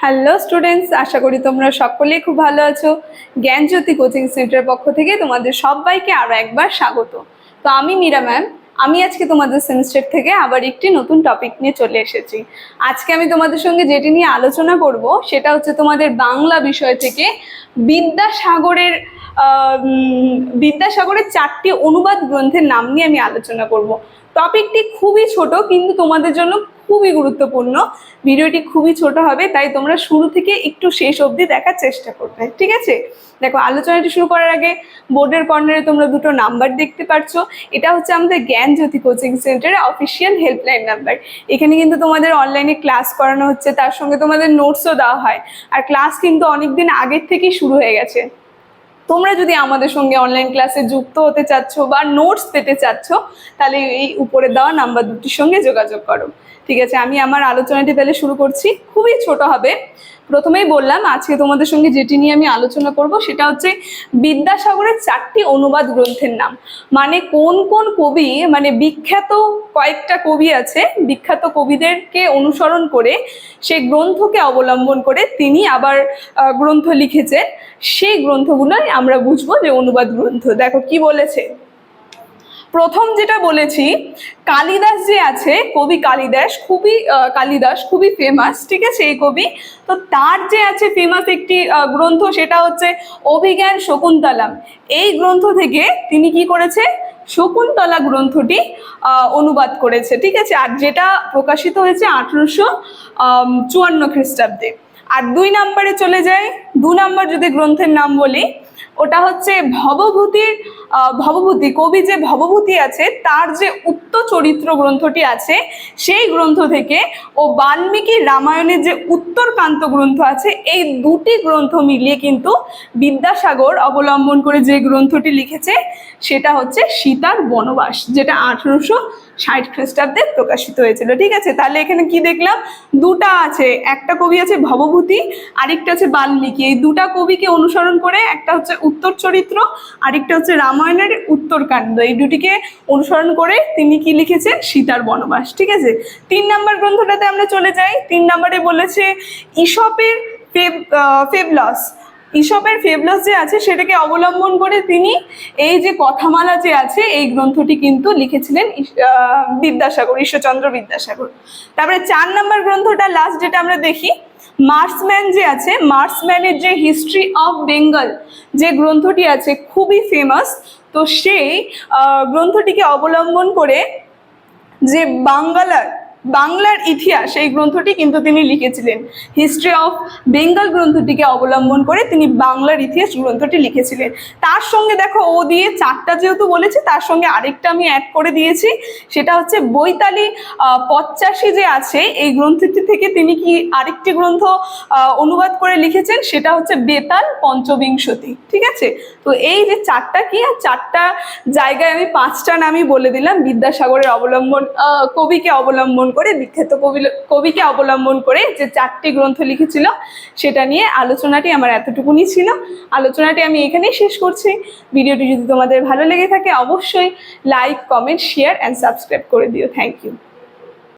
Hello students আশা করি তোমরা সকলেই খুব ভালো আছো। জ্ঞানজ্যোতি কোচিং সেন্টারের পক্ষ থেকে তোমাদের সবাইকে আরও একবার স্বাগত। তো আমি মীরা ম্যাম। আমি আজকে তোমাদের সেমিস্টার থেকে আবার একটি নতুন টপিক নিয়ে চলে এসেছি। আজকে আমি তোমাদের সঙ্গে যেটি নিয়ে আলোচনা করব, সেটা হচ্ছে তোমাদের বাংলা বিষয় থেকে বিদ্যাসাগরের বিদ্যাসাগরের চারটি অনুবাদ গ্রন্থের নাম নিয়ে আমি আলোচনা করব। টপিকটি খুবই ছোট, কিন্তু তোমাদের জন্য খুবই গুরুত্বপূর্ণ। ভিডিওটি খুবই ছোট হবে, তাই তোমরা শুরু থেকে একটু শেষ অবধি দেখার চেষ্টা করবে, ঠিক আছে? দেখো, আলোচনাটি শুরু করার আগে বোর্ডের কর্নারে তোমরা দুটো নাম্বার দেখতে পারছ। এটা হচ্ছে আমাদের জ্ঞান জ্যোতি কোচিং সেন্টারের অফিসিয়াল হেল্পলাইন নাম্বার। এখানে কিন্তু তোমাদের অনলাইনে ক্লাস করানো হচ্ছে, তার সঙ্গে তোমাদের নোটসও দেওয়া হয়। আর ক্লাস কিন্তু অনেকদিন আগের থেকেই শুরু হয়ে গেছে। তোমরা যদি আমাদের সঙ্গে অনলাইন ক্লাসে যুক্ত হতে চাচ্ছ বা নোটস পেতে চাচ্ছ, তাহলে এই উপরে দেওয়া নাম্বার দুটির সঙ্গে যোগাযোগ করো। ঠিক আছে, আমি আমার আলোচনাটি তাহলে শুরু করছি। খুবই ছোট হবে। প্রথমেই বললাম, আজকে তোমাদের সঙ্গে যেটি নিয়ে আমি আলোচনা করব সেটা হচ্ছে বিদ্যাসাগরের চারটি অনুবাদ গ্রন্থের নাম। মানে কোন কোন কবি মানে বিখ্যাত কয়েকটা কবি আছে, বিখ্যাত কবিদেরকে অনুসরণ করে সেই গ্রন্থকে অবলম্বন করে তিনি আবার গ্রন্থ লিখেছেন। সেই গ্রন্থগুলোই আমরা বুঝব যে অনুবাদ গ্রন্থ। দেখো কি বলেছে। প্রথম যেটা বলেছি, কালিদাস যে আছে, কবি কালিদাস, খুবই কালিদাস, খুবই ফেমাস ঠিক আছে এই কবি? তো তার যে আছে ফেমাস একটি গ্রন্থ সেটা হচ্ছে অভিজ্ঞান শকুন্তলাম। এই গ্রন্থ থেকে তিনি কি করেছে? শকুন্তলা গ্রন্থটি অনুবাদ করেছে, ঠিক আছে? আর যেটা প্রকাশিত হয়েছে আঠেরোশো চুয়ান্ন খ্রিস্টাব্দে। আর দুই নম্বরে চলে যায়, দু নম্বর যদি গ্রন্থের নাম বলি ওটা হচ্ছে ভবভূতির ভবভূতি, কবি যে ভবভূতি আছে, তার যে উত্তর চরিত্র গ্রন্থটি আছে, সেই গ্রন্থ থেকে ও বাল্মীকি রামায়ণের যে উত্তরকান্ত গ্রন্থ আছে, এই দুটি গ্রন্থ মিলিয়ে কিন্তু বিদ্যাসাগর অবলম্বন করে যে গ্রন্থটি লিখেছে, সেটা হচ্ছে সীতার বনবাস, যেটা আঠেরোশো ষাট খ্রিস্টাব্দে প্রকাশিত হয়েছিল। ঠিক আছে? তাহলে এখানে কি দেখলাম? দুটা আছে। একটা কবি আছে ভবভূতি, আরেকটা আছে বাল্মীকি। এই দুটা কবিকে অনুসরণ করে একটা হচ্ছে উত্তর চরিত্র, আরেকটা হচ্ছে রামায়ণের উত্তরকাণ্ড। এই দুটিকে অনুসরণ করে তিনি কি লিখেছেন? সীতার বনবাস। ঠিক আছে? তিন নাম্বার গ্রন্থটাতে আমরা চলে যাই। তিন নম্বরে বলেছে, ইসপের ফেব ফেবলস ইসপের ফেবলস যে আছে সেটাকে অবলম্বন করে তিনি এই যে কথামালা যে আছে, এই গ্রন্থটি কিন্তু লিখেছিলেন বিদ্যাসাগর, ঈশ্বরচন্দ্র বিদ্যাসাগর। তারপরে চার নম্বর গ্রন্থটা লাস্ট যেটা আমরা দেখি, মার্সম্যান যে আছে, মার্সম্যানের যে হিস্ট্রি অফ বেঙ্গল যে গ্রন্থটি আছে খুবই ফেমাস তো সেই গ্রন্থটিকে অবলম্বন করে যে বাংলার বাংলার ইতিহাস, এই গ্রন্থটি কিন্তু তিনি লিখেছিলেন। হিস্ট্রি অফ বেঙ্গল গ্রন্থটিকে অবলম্বন করে তিনি বাংলার ইতিহাস গ্রন্থটি লিখেছিলেন। তার সঙ্গে দেখো, ও দিয়ে চারটা যেহেতু বলেছি, তার সঙ্গে আরেকটা আমি অ্যাড করে দিয়েছি। সেটা হচ্ছে বৈতালি পঁচাশি যে আছে, এই গ্রন্থটি থেকে তিনি কি আরেকটি গ্রন্থ অনুবাদ করে লিখেছেন? সেটা হচ্ছে বেতাল পঞ্চবিংশতি, ঠিক আছে? তো এই যে চারটা কি, আর চারটা জায়গায় আমি পাঁচটা নামই বলে দিলাম। বিদ্যাসাগরের অবলম্বন কবিকে অবলম্বন করে বিখ্যাত কবি কবিকে অবলম্বন করে যে চারটি গ্রন্থ লিখেছিল, সেটা নিয়ে আলোচনাটি আমার এতটুকুনি ছিল। আলোচনাটি আমি এখানেই শেষ করছি। ভিডিওটি যদি তোমাদের ভালো লেগে থাকে, অবশ্যই like comment share and subscribe করে দিও। Thank you